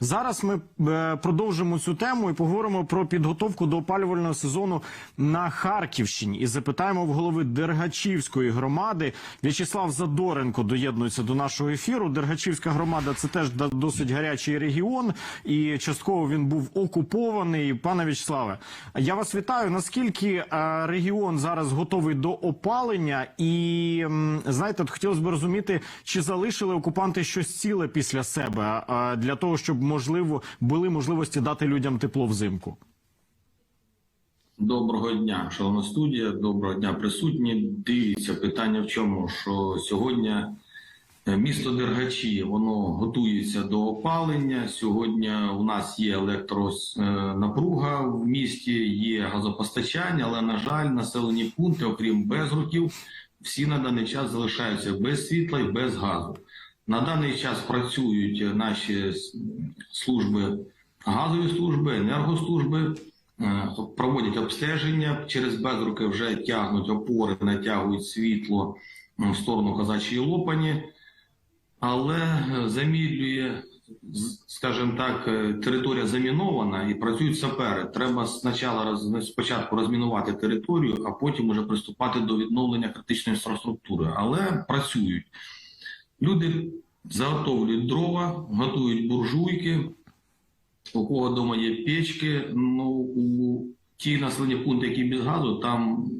Зараз ми е, продовжимо цю тему і поговоримо про підготовку до опалювального сезону на Харківщині. І запитаємо в голови Дергачівської громади. В'ячеслав Задоренко доєднується до нашого ефіру. Дергачівська громада це теж досить гарячий регіон, і частково він був окупований. Пане В'ячеславе, я вас вітаю. Наскільки е, регіон зараз готовий до опалення? І знаєте, от хотілося б розуміти, чи залишили окупанти щось ціле після себе е, для того, щоб можливо були можливості дати людям тепло взимку. Доброго дня, шановна студія. Доброго дня, присутні. Дивіться, питання в чому, що сьогодні е, місто Дергачі воно готується до опалення. Сьогодні у нас є електронапруга в місті, є газопостачання, але на жаль, населені пункти, окрім безруків, всі на даний час залишаються без світла і без газу. На даний час працюють наші служби, газові служби, енергослужби. Е, проводять обстеження через безруки вже тягнуть опори, натягують світло в сторону казачої лопані, але е, замілює, скажімо так, е, територія замінована і працюють сапери. Треба спочатку спочатку розмінувати територію, а потім уже приступати до відновлення критичної інфраструктури. Але працюють. Люди заготовлюють дрова, готують буржуйки, у кого вдома є печки, ну у ті населені пункти, які без газу, там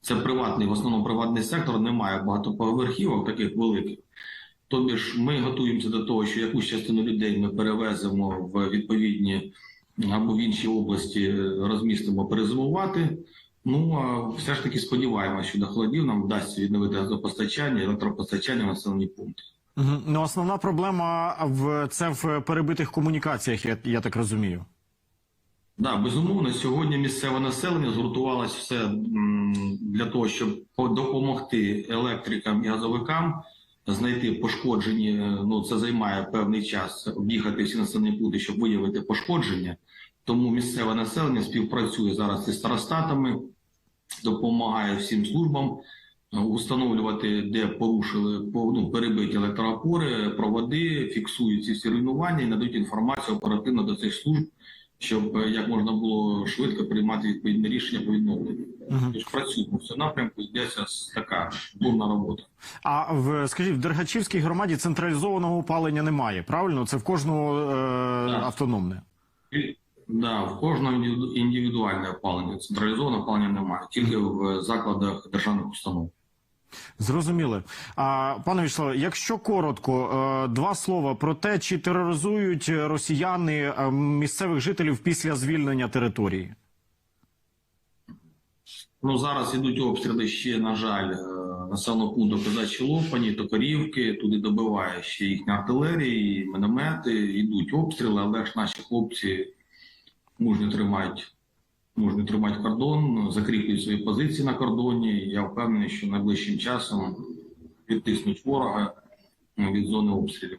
це приватний, в основному приватний сектор, немає багатоповерхівок таких великих. Тобі ж ми готуємося до того, що якусь частину людей ми перевеземо в відповідні або в інші області розмістимо перезимувати. Ну а все ж таки сподіваємося, що до холодів нам вдасться відновити газопостачання, електропостачання в населені пункти. Ну основна проблема в це в перебитих комунікаціях. Я, я так розумію. Да, безумовно, сьогодні місцеве населення згуртувалось все для того, щоб допомогти електрикам і газовикам знайти пошкоджені. е, Ну це займає певний час об'їхати всі населені пункти, щоб виявити пошкодження. Тому місцеве населення співпрацює зараз із старостатами, допомагає всім службам е, установлювати, де порушили по- ну, перебиті електроопори, проводи, фіксують ці всі руйнування і надають інформацію оперативно до цих служб, щоб е, як можна було швидко приймати відповідне рішення по відновленню. Мгм. Тож працюємо в цьому напрямку, йдеться така бурна робота. А в скажіть, в Дергачівській громаді централізованого опалення немає. Правильно, це в кожного е, автономне. Да, в кожного індивідуальне опалення, централізованого опалення немає, тільки в закладах державних установ. Зрозуміли. А пане Вячеславе, якщо коротко, е, два слова про те, чи тероризують росіяни е, місцевих жителів після звільнення території. Ну зараз ідуть обстріли ще, на жаль, е, населеного пункту Козачі Лопані, Токарівки, туди добиває ще їхня артилерія, і міномети, йдуть обстріли, але ж наші хлопці мужньо тримають, мужньо тримають кордон, закріплюють свої позиції на кордоні. Я впевнений, що найближчим часом відтиснуть ворога е, від зони обстрілів.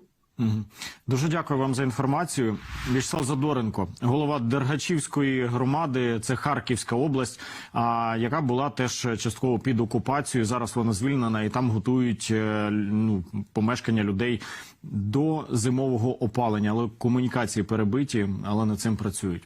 Дуже дякую вам за інформацію. Вячеслав Задоренко, голова Дергачівської громади, це Харківська область, а, яка була теж частково під окупацією. Зараз вона звільнена і там готують е, ну, помешкання людей до зимового опалення. Але комунікації перебиті, але над цим працюють.